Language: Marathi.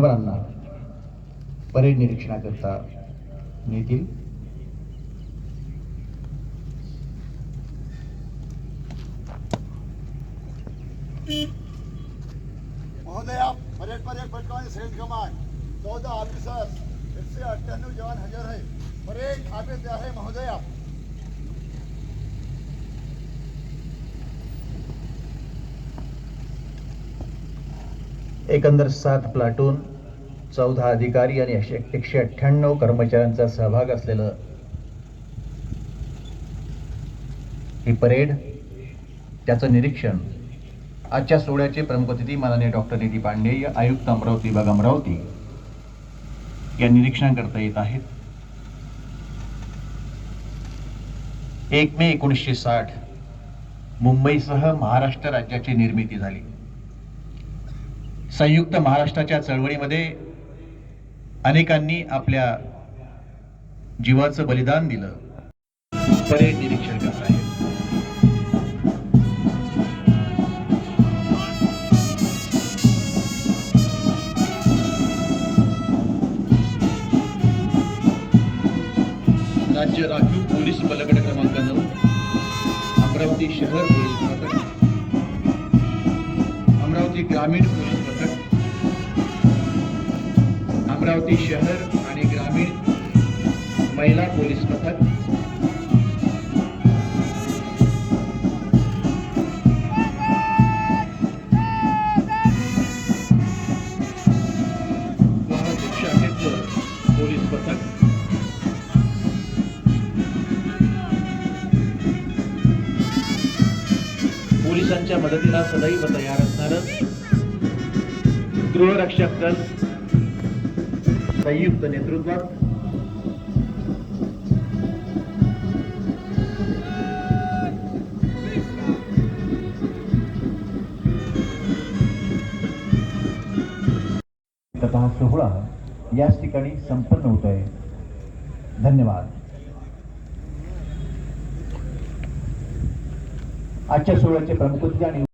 मान्यवरांना परेड निरीक्षणाकरता नेतील महोदया परेड परेड पटकवानी सेल कमान चौदह ऑफिसर्स एकशे अठ्ठ्याण्णव जवान हजार है परेड आदेश आहे महोदया. एकंदर सात प्लाटून चौदा अधिकारी आणि एकशे एकशे अठ्ठ्याण्णव कर्मचाऱ्यांचा सहभाग असलेलं ही परेड त्याचं निरीक्षण. आजच्या सोहळ्याचे प्रमुख अतिथी माननीय डॉक्टर निधी पांडे आयुक्त अमरावती विभाग अमरावती. या निरीक्षणाकरता येत आहेत. एक मे एकोणीसशे साठ मुंबईसह महाराष्ट्र राज्याची निर्मिती झाली. संयुक्त महाराष्ट्राच्या चळवळीमध्ये अनेकांनी आपल्या जीवाचं बलिदान दिलं. परेड निरीक्षण करत आहे राज्य राखीव पोलीस बलगड क्रमांक नऊ अमरावती शहर पोलीस अमरावती ग्रामीण पोलीस अमरावती शहर आणि ग्रामीण महिला पोलीस पथक. वाहतूक पोलीस पथक. पोलिसांच्या मदतीला सदैव तयार असणार गृहरक्षक दल संयुक्त नेतृत्वात हा सोहळा याच ठिकाणी संपन्न होत आहे. धन्यवाद. आजच्या सोहळ्याचे प्रमुख आणि